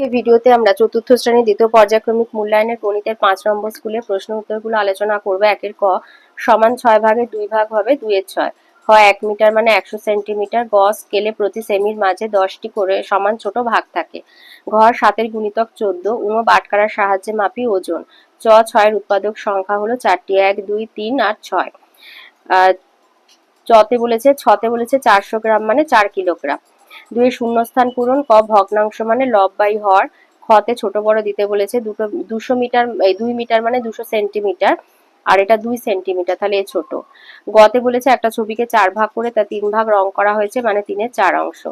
এই ভিডিওতে আমরা চতুর্থ শ্রেণির দ্বিতীয় পর্যায়ক্রমিক মূল্যায়নের গণিতের পাঁচ নম্বর স্কুলের প্রশ্ন উত্তরগুলো আলোচনা করব। একের ক সমান ছয় ভাগে দুই ভাগ হবে দুইয়ের ছয়। খ এক মিটার মানে একশো সেন্টিমিটার। গ স্কেলে প্রতি সেমির মাঝে দশটি করে সমান ছোট ভাগ থাকে। ঘ সাতের গুণিতক চোদ্দ। উম বাটকারার সাহায্যে মাপি ওজন। চ ছয়ের উৎপাদক সংখ্যা হলো চারটি, এক, দুই, তিন আর ছয়। চতে বলেছে, ছতে বলেছে চারশো গ্রাম মানে চার কিলোগ্রাম। দুই শূন্যস্থান পূরণ, ক ভগ্নাংশ মানে লব বাই হর, খতে ছোট বড় দিতে বলেছে দুটো, দুশো মিটার দুই মিটার মানে দুশো সেন্টিমিটার, আর এটা দুই সেন্টিমিটার, তাহলে এ ছোট। গতে বলেছে একটা ছবিকে চার ভাগ করে তা তিন ভাগ রং করা হয়েছে মানে তিনের চার অংশ।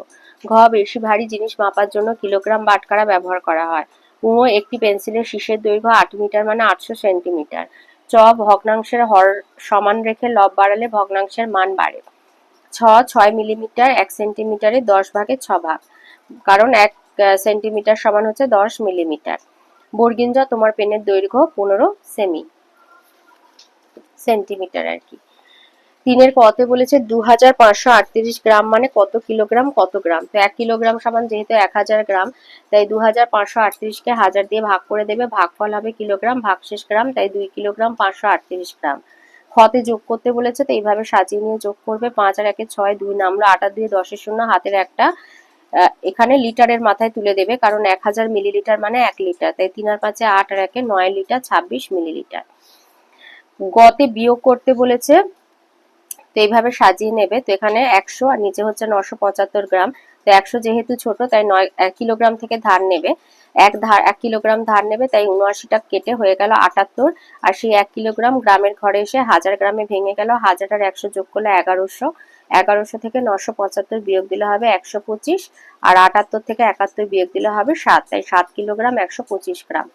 ঘ, বেশি ভারী জিনিস মাপার জন্য কিলোগ্রাম বাটকারা ব্যবহার করা হয়। উঁ একটি পেন্সিলের শীষের দৈর্ঘ্য আট মিটার মানে আটশো সেন্টিমিটার। চ, ভগ্নাংশের হর সমান রেখে লব বাড়ালে ভগ্নাংশের মান বাড়ে। ছ ছয় মিলিমিটার, এক সেন্টিমিটারে দশ ভাগে ছ ভাগ। কারণ এক সেন্টিমিটার সমান হচ্ছে দশ মিলিমিটার। বর্গিঞ্জা তোমার পেনের দৈর্ঘ্য পনেরো সেমি, সেন্টিমিটার আর কি। তিনের কতে বলেছে দু হাজার পাঁচশো আটত্রিশ গ্রাম মানে কত কিলোগ্রাম, কত গ্রাম? তো এক কিলোগ্রাম সমান যেহেতু এক হাজার গ্রাম, তাই দু হাজার পাঁচশো আটত্রিশকে হাজার দিয়ে ভাগ করে দেবে। ভাগফল হবে কিলোগ্রাম, ভাগশেষ গ্রাম, তাই দুই কিলোগ্রাম, পাঁচশো আটত্রিশ গ্রাম। খতে যোগ করতে বলেছে, তো এইভাবে সাজিয়ে নিয়ে যোগ করবে। পাঁচ আর একে ছয় দুই নামলো, আটা দুই দশের শূন্য, হাতের একটা এখানে লিটারের মাথায় তুলে দেবে, কারণ এক হাজার মিলিলিটার মানে এক লিটার, তাই তিন আর পাঁচে আট আর একে নয় লিটার, ছাব্বিশ মিলিলিটার। গতে বিয়োগ করতে বলেছে, তো এইভাবে সাজিয়ে নেবে, তো এখানে একশো আর নিচে হচ্ছে নশো পঁচাত্তর গ্রাম। তো একশো যেহেতু ছোট, তাই নয়, এক কিলোগ্রাম থেকে ধার নেবে। এক ধার, এক কিলোগ্রাম ধার নেবে, তাই উনআশিটা কেটে হয়ে গেল আটাত্তর। আর সেই এক কিলোগ্রাম গ্রামের ঘরে এসে হাজার গ্রামে ভেঙে গেল হাজার আর একশো যোগ করলে এগারোশো। এগারোশো থেকে নশো পঁচাত্তর বিয়োগ দিলে হবে একশো পঁচিশ। আর আটাত্তর থেকে একাত্তর বিয়োগ দিলে হবে সাত, তাই সাত কিলোগ্রাম একশো পঁচিশ গ্রাম।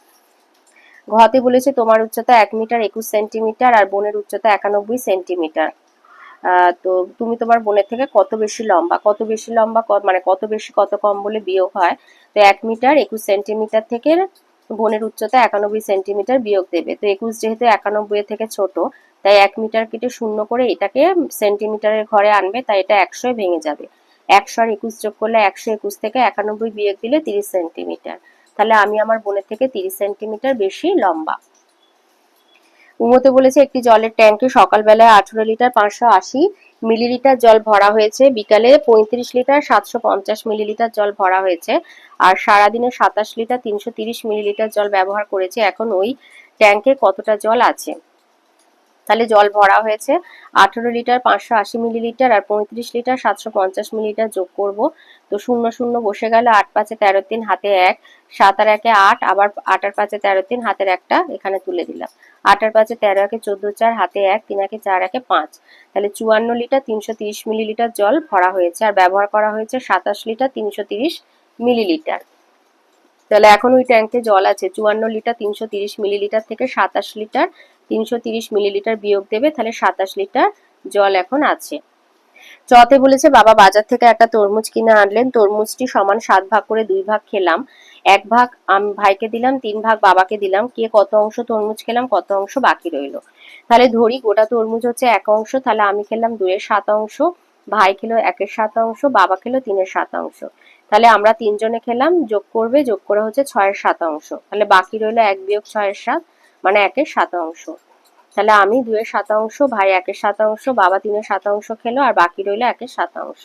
ঘতে বলেছে তোমার উচ্চতা এক মিটার, একুশ সেন্টিমিটার, আর বোনের উচ্চতা একানব্বই সেন্টিমিটার। তো তুমি তোমার বোনের থেকে কত বেশি লম্বা? কত বেশি লম্বা মানে কত বেশি কত কম বলে বিয়োগ হয়? তো এক মিটার একুশ সেন্টিমিটার থেকে বোনের উচ্চতা একানব্বই সেন্টিমিটার বিয়োগ দেবে। তো একুশ যেহেতু একানব্বই থেকে ছোট, তাই এক মিটার কেটে শূন্য করে এটাকে সেন্টিমিটারের ঘরে আনবে, তাই এটা একশোয় ভেঙে যাবে। একশো আর একুশ যোগ করলে একশো একুশ থেকে একানব্বই বিয়োগ দিলে তিরিশ সেন্টিমিটার। তাহলে আমি আমার বোনের থেকে তিরিশ সেন্টিমিটার বেশি লম্বা। উমতে বলেছে, একটি জলের ট্যাঙ্কে সকালবেলায় আঠারো লিটার পাঁচশো আশি মিলিলিটার জল ভরা হয়েছে। বিকালে পঁয়ত্রিশ লিটার সাতশো পঞ্চাশ মিলিলিটার জল ভরা হয়েছে আর সারাদিনে সাতাশ লিটার তিনশো তিরিশ মিলিলিটার জল ব্যবহার করেছে। এখন ওই ট্যাঙ্কে কতটা জল আছে? তাহলে জল ভরা হয়েছে। আঠেরো লিটার পাঁচশো আশি মিলিলিটার আর পঁয়ত্রিশ লিটার সাতশো পঞ্চাশ মিলিলিটার যোগ করব। তো শূন্য শূন্য বসে গেল, আট পাঁচে তেরো তিন, হাতে এক। সাত আর একে আট, আবার আট আর পাঁচে তেরো তিন, হাতের একটা এখানে তুলে দিলাম। আট আর পাঁচে তেরো একে চোদ্দ চার, হাতে এক, তিন একে চার একে পাঁচ। তাহলে চুয়ান্ন লিটার, তিনশো তিরিশ মিলিলিটার জল ভরা হয়েছে আর ব্যবহার করা হয়েছে সাতাশ লিটার, তিনশো তিরিশ মিলিলিটার। তাহলে এখন ওই ট্যাঙ্কে জল আছে, চুয়ান্ন লিটার, তিনশো তিরিশ মিলিলিটার থেকে সাতাশ লিটার তিনশো মিলিলিটার বিয়োগ দেবে, তাহলে সাতাশ লিটার জল এখন আছে। চতে বলেছে, বাবা, বাজার থেকে একটা তরমুজ কিনে আনলেন। তরমুজটি সমান সাত ভাগ করে দুই ভাগ খেলাম। এক ভাগ আমি ভাইকে দিলাম, তিন ভাগ বাবাকে দিলাম। কে কত অংশ তরমুজ খেলাম, কত অংশ বাকি রইল। তাহলে ধরি, গোটা তরমুজ হচ্ছে এক অংশ, তাহলে আমি খেলাম দুয়ের সাত অংশ, ভাই খেলো একের সাত অংশ, বাবা খেলো তিনের সাত অংশ। তাহলে আমরা তিনজনে খেলাম, যোগ করবে, যোগ করে হচ্ছে ছয়ের সাত অংশ। তাহলে বাকি রইল এক বিয়োগ ছয়ের সাত মানে একের শতাংশ তাহলে আমি দুয়ের শতাংশ ভাই একের শতাংশ বাবা তিনের শতাংশ খেলো, আর বাকি রইল একের শতাংশ